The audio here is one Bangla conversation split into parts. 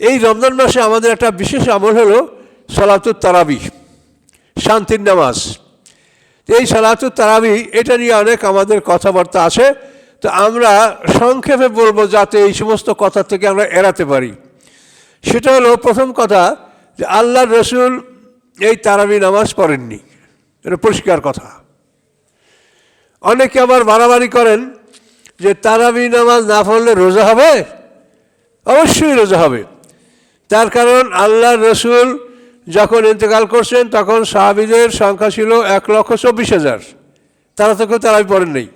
এই রমজান মাসে আমাদের একটা বিশেষ আমল হলো সলাতুর তারাবি, শান্তির নামাজ। এই সালাতুর তারাবি, এটা নিয়ে অনেক আমাদের কথাবার্তা আছে। তো আমরা সংক্ষেপে বলব যাতে এই সমস্ত কথা থেকে আমরা এড়াতে পারি। সেটা হলো প্রথম কথা যে আল্লাহ রসুল এই তারাবি নামাজ পড়েননি। এটা পরিষ্কার কথা। অনেকে আবার বাড়াবাড়ি করেন যে তারাবি নামাজ না পড়লে রোজা হবে? অবশ্যই রোজা হবে। তার কারণ আল্লাহ রসুল যখন ইন্তেকাল করছেন, তখন সাহাবিদের সংখ্যা ছিল এক লক্ষ চব্বিশ হাজার। তারা তো কেউ তারাবি পড়েন নেই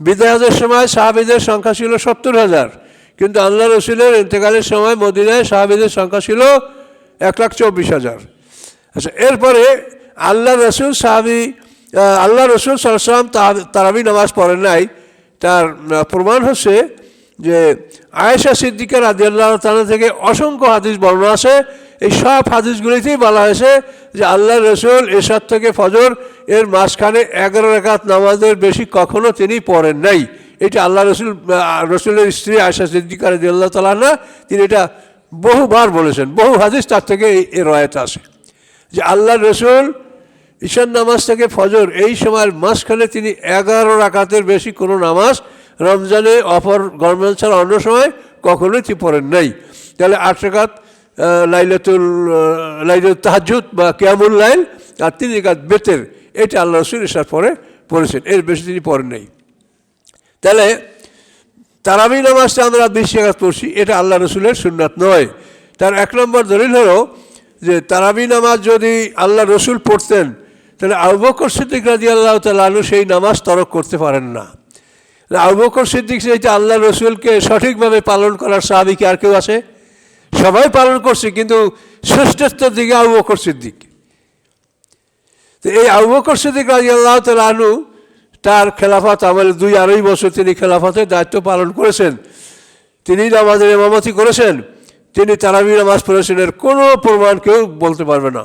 বিদায়াদের সময় সাহাবিদের সংখ্যা ছিল সত্তর হাজার। কিন্তু আল্লাহ রসুলের ইন্তেকালের সময় মদিনায় সাহাবিদের সংখ্যা ছিল এক লাখ চব্বিশ হাজার। আচ্ছা এরপরে আল্লাহ রসুল সাহাবি আল্লাহ রসুল সালাম তারাবি নামাজ পড়েন নাই। তার প্রমাণ হচ্ছে যে আয়েশা সিদ্দিকার আদি আল্লাহ তালা থেকে অসংখ্য হাদিস বর্ণনা আছে। এই সব হাদিসগুলিতেই বলা হয়েছে যে আল্লাহ রসুল এরশাদ থেকে ফজর, এর মাঝখানে এগারো রেখাত নামাজের বেশি কখনো তিনি পড়েন নাই। এটা আল্লাহ রসুল রসুলের স্ত্রী আয়েশা সিদ্দিকার আদি আল্লাহ তালা তিনি এটা বহুবার বলেছেন। বহু হাদিস তার থেকে এই রয়েত আসে যে আল্লাহ রসুল ঈশান নামাজ থেকে ফজর, এই সময়ের মাঝখানে তিনি এগারো রাকাতের বেশি কোনো নামাজ রমজানে অপর গরমেল ছাড়া অন্য সময় কখনোই তিনি পড়েন নাই। তাহলে আট আহ, লাইলাতুল লাইলাতুল তাহাজুদ বা কিয়ামুল লাইল আর তিন রাকাত বেতের এটা আল্লাহ রসুল ঈশার পরে পড়েছেন। এর বেশি তিনি পড়েন নাই। তাহলে তারাবি নামাজটা আমরা বিশ জায়গা পড়ছি এটা আল্লাহ রসুলের সুন্নাত নয়। তার এক নম্বর দলিল হলো যে তারাবি নামাজ যদি আল্লাহ রসুল পড়তেন তাহলে আবকর সিদ্দিক রাজি আল্লাহ তালু সেই নামাজ তরক করতে পারেন না। আবকর সিদ্দিক সেইটা আল্লাহ রসুলকে সঠিকভাবে পালন করার সাহাবিকে আর কেউ আছে? সবাই পালন করছে, কিন্তু শ্রেষ্ঠত্বের দিকে আবু বকর সিদ্দিক। তো এই আবু বকর সিদ্দিক রাজি আল্লাহ তালু তার খেলাফত আমলে দুই আড়াই বছর তিনি খেলাফতের দায়িত্ব পালন করেছেন। তিনি নামাজের ইমামতি করেছেন, তিনি তারাবি নামাজ পড়েছেন, এর কোনো প্রমাণ কেউ বলতে পারবে না।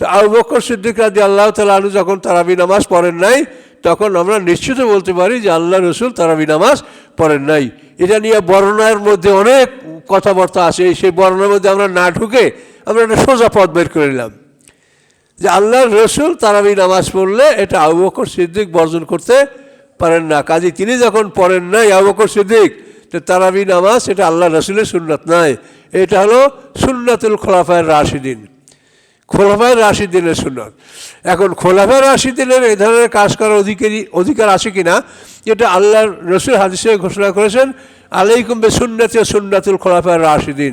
তো আবু বকর সিদ্দিক রাজি আল্লাহ তালু যখন তারাবি নামাজ পড়েন নাই তখন আমরা নিশ্চিত বলতে পারি যে আল্লাহ রসুল তারাবি নামাজ পড়েন নাই। এটা নিয়ে বর্ণনার মধ্যে অনেক কথাবার্তা আছে। সেই বর্ণনার মধ্যে আমরা না ঢুকে আমরা একটা সোজা পথ বের করে নিলাম। যে আল্লাহর রসুল তারাবি নামাজ পড়লে এটা আবু বকর সিদ্দিক বর্জন করতে পারেন না। কাজে তিনি যখন পড়েন নাই আবু বকর সিদ্দিক, তো তারাবি নামাজ এটা আল্লাহ রসুলের সুন্নাত নাই। এটা হলো সুন্নাতুল খোলাফায়ের রাশিদিন। খোলাফায়ের রাশিদিনের সুন্নত। এখন খোলাফায়ের রাশিদিনের এই ধরনের কাজ করার অধিকারী অধিকার আছে কিনা, এটা আল্লাহ রসুল হাদিসে ঘোষণা করেছেন, আলাইকুম বে সুন্নাতে সুন্নাতুল খোলাফায়ের রাশিদিন।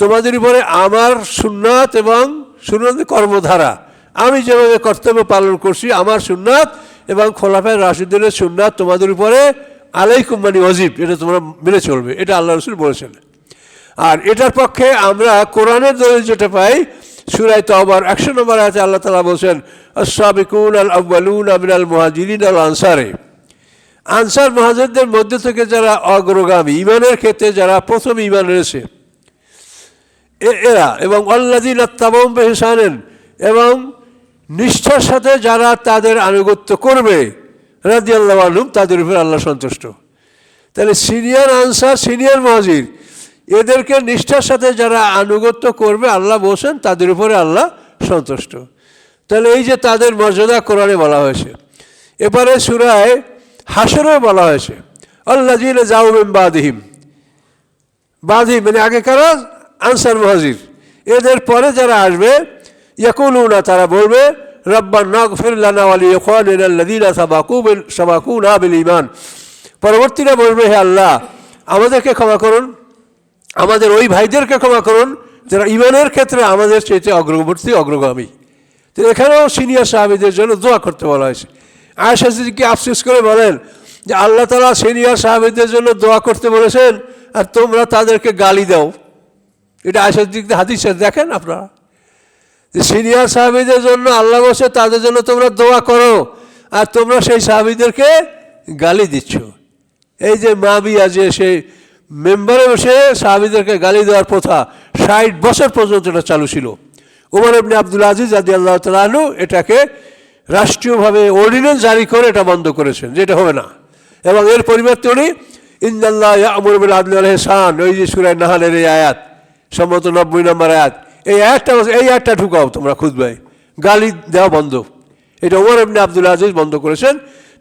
তোমাদের উপরে আমার সুন্নাত এবং সুন্নত কর্মধারা, আমি যেভাবে কর্তব্য পালন করছি, আমার সুন্নাত এবং খোলাফায় রাশিদিনের সুন্নাত তোমাদের উপরে আলাইকুম মানে অজিব, এটা তোমরা মেনে চলবে, এটা আল্লাহ রসুল বলেছেন। আর এটার পক্ষে আমরা কোরআনের দলিল যেটা পাই সুরাই তবার একশো নম্বর আছে আল্লাহ তালা বলছেন আসাবিকুন আল আব্বালুন আমিন আল মহাজিরিন আল আনসারে আনসার মহাজেরদের মধ্যে থেকে যারা অগ্রগামী ইমানের ক্ষেত্রে যারা প্রথম ইমান রয়েছে এরা এবং অল্লাদিন আত্মাবম বেহসানেন এবং নিষ্ঠার সাথে যারা তাদের আনুগত্য করবে রাজি আল্লাহ আলুম তাদের উপর আল্লাহ সন্তুষ্ট। তাহলে সিনিয়র আনসার, সিনিয়র মহাজির এদেরকে নিষ্ঠার সাথে যারা আনুগত্য করবে, আল্লাহ বলছেন, তাদের উপরে আল্লাহ সন্তুষ্ট। তাহলে এই যে তাদের মর্যাদা কোরআনে বলা হয়েছে। এবারে সুরায় হাসরেও বলা হয়েছে আল্লাহ জিনে জাউবেন বাদিহিম। বাদি মানে আগে কারা আনসার মহাজির। এদের পরে যারা আসবে, ইয়াকুলুনা, তারা বলবে, রব্বান নাগফির লানা ওয়ালি ইখওয়ানিনা আল্লাযীনা সাবাকু বিল ঈমান। পরবর্তীরা বলবে, হে আল্লাহ, আমাদেরকে ক্ষমা করুন। আমাদের ওই ভাইদেরকে ক্ষমা করুন যারা ইমানের ক্ষেত্রে আমাদের চাইতে অগ্রবর্তী অগ্রগামী। তো এখানেও সিনিয়র সাহাবিদের জন্য দোয়া করতে বলা হয়েছে। আয়েশা আফসোস করে বলেন যে আল্লাহ তালা সিনিয়র সাহাবিদের জন্য দোয়া করতে বলেছেন আর তোমরা তাদেরকে গালি দাও। এটা আয়েশা সিদ্দিক হাদিস দেখেন আপনারা। যে সিনিয়র সাহাবিদের জন্য আল্লাহ বসে তাদের জন্য তোমরা দোয়া করো আর তোমরা সেই সাহাবিদেরকে গালি দিচ্ছ। এই যে মাবিয়া যে সেই মেম্বারে বসে সাহাবিদেরকে গালি দেওয়ার প্রথা ষাট বছর পর্যন্ত এটা চালু ছিল। উমর ইবনে আব্দুল আজিজ আদি আল্লাহ তালু এটাকে রাষ্ট্রীয়ভাবে অর্ডিন্যান্স জারি করে এটা বন্ধ করেছেন যেটা হবে না। এবং এর পরিবর্তে উনি ইন্দাল্লাহ আমর বিল আদল আলহসান ওই যে সুরায় নাহালের এই আয়াত, সম্ভবত নব্বই নম্বর আয়াত, এই একটা এই একটা ঢুকাও তোমরা খুঁজবে গালি দেওয়া বন্ধ। এটা ওমর এমনি আব্দুল আজিজ বন্ধ করেছেন,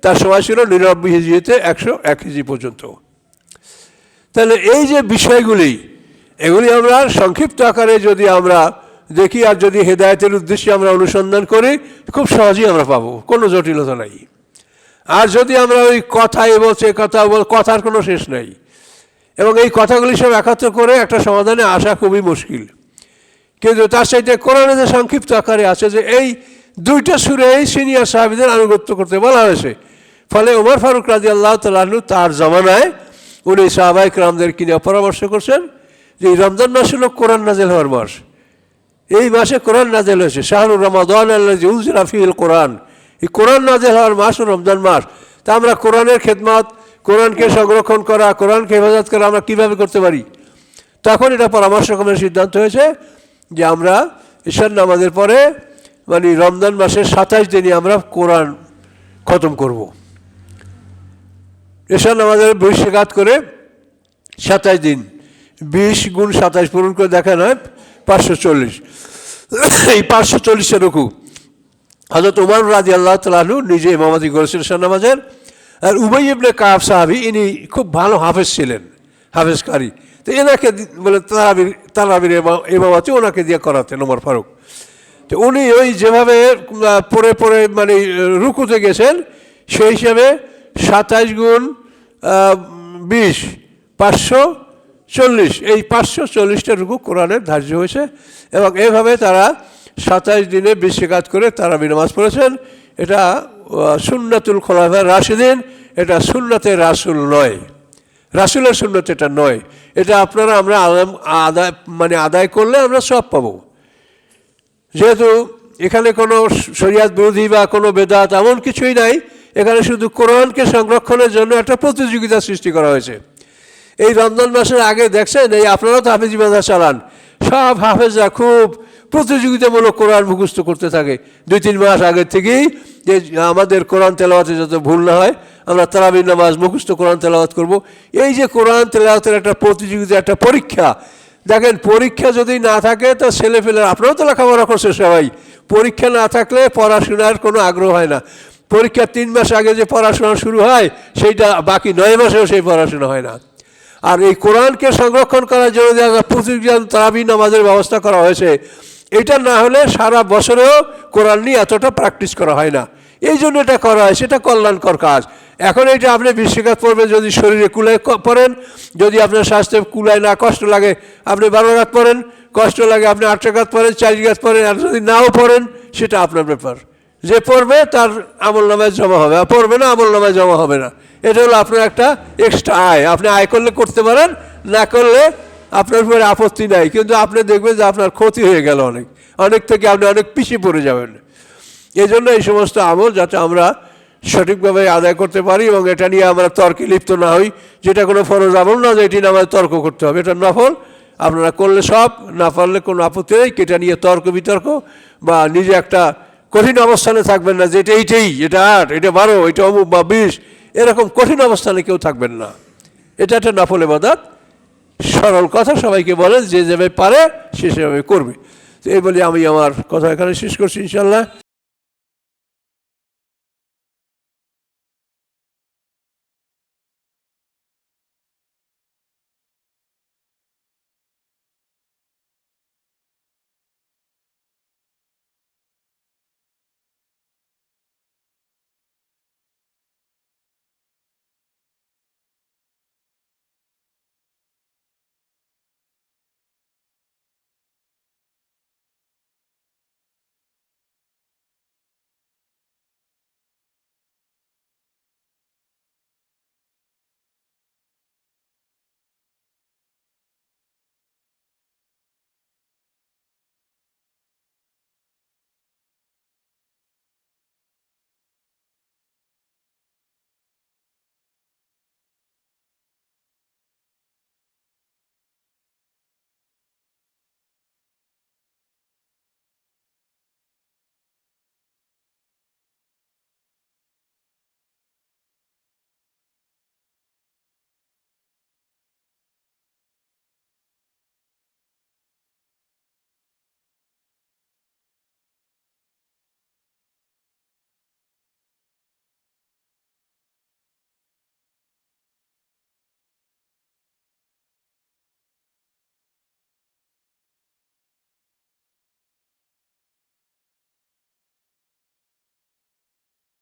তার সময় ছিল নিরানব্বই হিজিতে একশো এক হিজি পর্যন্ত। তাহলে এই যে বিষয়গুলি, এগুলি আমরা সংক্ষিপ্ত আকারে যদি আমরা দেখি আর যদি হেদায়তের উদ্দেশ্যে আমরা অনুসন্ধান করি, খুব সহজেই আমরা পাবো, কোনো জটিলতা নাই। আর যদি আমরা ওই কথাই বলছে কথা বল, কথার কোনো শেষ নাই। এবং এই কথাগুলি সব একত্র করে একটা সমাধানে আসা খুবই মুশকিল। কিন্তু তার সাথে কোরআনে যে সংক্ষিপ্ত আকারে আছে যে এই দুইটা সুরে এই সিনিয়র সাহাবিদের আনুগত্য করতে বলা হয়েছে। ফলে ওমর ফারুক রাজি আল্লাহ তালু তার জমানায় উনি সাহাবাহিক রামদের নিয়ে পরামর্শ করছেন? যে রমজান মাস হলো কোরআন নাজেল হওয়ার মাস। এই মাসে কোরআন নাজেল হয়েছে। শাহরুর রমাদান রাফিল কোরআন। এই কোরআন নাজেল হওয়ার মাস ও রমজান মাস। তা আমরা কোরআনের খেদমত, কোরআনকে সংরক্ষণ করা, কোরআনকে হেফাজত করা আমরা কীভাবে করতে পারি? তখন এটা পরামর্শক্রমের সিদ্ধান্ত হয়েছে যে আমরা ঈশ্বর নামাজের পরে মানে রমজান মাসের সাতাশ দিনই আমরা কোরআন খতম করব। ঈশ্বর নামাজের বহিষ্কাত করে সাতাশ দিন, বিশ গুণ সাতাশ পূরণ করে দেখা নয়, পাঁচশো চল্লিশ। এই পাঁচশো চল্লিশের রুকু। হজরত উমার রাজি আল্লাহ তালু নিজে ইমামাতি করেছেন ঈশ্বর নামাজের। আর উবাই ইবনে কাব সাহাবি, ইনি খুব ভালো হাফেজ ছিলেন, হাফেজকারী। তো এনাকে বলে তারাবির তারাবির ইমা- ইমামাতি ওনাকে দিয়ে করাতেন ওমর ফারুক। তো উনি ওই যেভাবে পড়ে পড়ে মানে রুকুতে গেছেন, সেই হিসাবে সাতাইশ গুণ বিশ, পাঁচশো চল্লিশ। এই পাঁচশো চল্লিশটা রুকু কোরআনের ধার্য হয়েছে এবং এইভাবে তারা সাতাইশ দিনে বৃষ্টিকাত করে তারা বিনামাজ পড়েছেন। এটা সুন্নাতুল খোলাফা রাশিদিন, এটা সুন্নাতে রাসুল নয়। রাসুলের সুন্নত এটা নয়। এটা আপনারা আমরা আদায় মানে আদায় করলে আমরা সব পাবো। যেহেতু এখানে কোনো শরিয়াত বিরোধী বা কোনো বেদাত এমন কিছুই নাই এখানে শুধু কোরআনকে সংরক্ষণের জন্য একটা প্রতিযোগিতা সৃষ্টি করা হয়েছে। এই রমজান মাসের আগে দেখছেন, এই আপনারাও তো হাফেজি বাজার চালান। সব হাফেজরা খুব প্রতিযোগিতামূলক কোরআন মুখস্থ করতে থাকে। দুই, তিন মাস আগের থেকেই যে আমাদের কোরআন তেলাওয়াতে যাতে ভুল না হয়, আমরা তারাবির নামাজ মুখস্থ কোরআন তেলাওয়াত করব। এই যে কোরআন তেলাওয়াতের একটা প্রতিযোগিতা, একটা পরীক্ষা, দেখেন, পরীক্ষা যদি না থাকে, তো ছেলে ফেলে আপনারাও তো লেখাপড়া করছে সবাই। পরীক্ষা না থাকলে পড়াশোনার কোনো আগ্রহ হয় না। পরীক্ষার তিন মাস আগে যে পড়াশোনা শুরু হয়, সেইটা বাকি নয় মাসেও সেই পড়াশোনা হয় না। আর এই কোরআনকে সংরক্ষণ করার জন্য যে প্রতিযোগিতা তারাবি নামাজের ব্যবস্থা করা হয়েছে, এটা না হলে সারা বছরেও কোরআন নিয়ে এতটা প্র্যাকটিস করা হয় না। এই জন্য এটা করা হয়, সেটা কল্যাণকর কাজ। এখন এটা আপনি বৃষ্টিকাত পড়বেন, যদি শরীরে কুলায় পড়েন, যদি আপনার স্বাস্থ্যে কুলায় না কষ্ট লাগে, আপনি বারো রাত পড়েন, কষ্ট লাগে আপনি আট রাত পড়েন, চার রাত পড়েন, আর যদি নাও পড়েন, সেটা আপনার ব্যাপার। যে পড়বে তার আমল নামায় জমা হবে, আর পড়বে না, আমল নামায় জমা হবে না। এটা হলো আপনার একটা এক্সট্রা আয়। আপনি আয় করলে করতে পারেন, না করলে আপনার উপরে আপত্তি নাই। কিন্তু আপনি দেখবেন যে আপনার ক্ষতি হয়ে গেল অনেক। অনেক থেকে আপনি অনেক পিছিয়ে পড়ে যাবেন। এই জন্য এই সমস্ত আমল যাতে আমরা সঠিকভাবে আদায় করতে পারি এবং এটা নিয়ে আমরা তর্কে লিপ্ত না হই, যেটা কোনো ফরজ আমল না, যে এটি নিয়ে আমাদের তর্ক করতে হবে। এটা নফল। আপনারা করলে সব, না পারলে কোনো আপত্তি নেই। এটা নিয়ে তর্ক বিতর্ক বা নিজে একটা কঠিন অবস্থানে থাকবেন না যে এটা এইটাই, এটা আট, এটা বারো, এটা অমুক বা বিশ, এরকম কঠিন অবস্থানে কেউ থাকবেন না। এটা একটা নাফলে এবাদাত সরল কথা, সবাইকে বলেন যে যেভাবে পারে, সে সেভাবে করবে। তো এই বলে আমি আমার কথা এখানে শেষ করছি ইনশাল্লাহ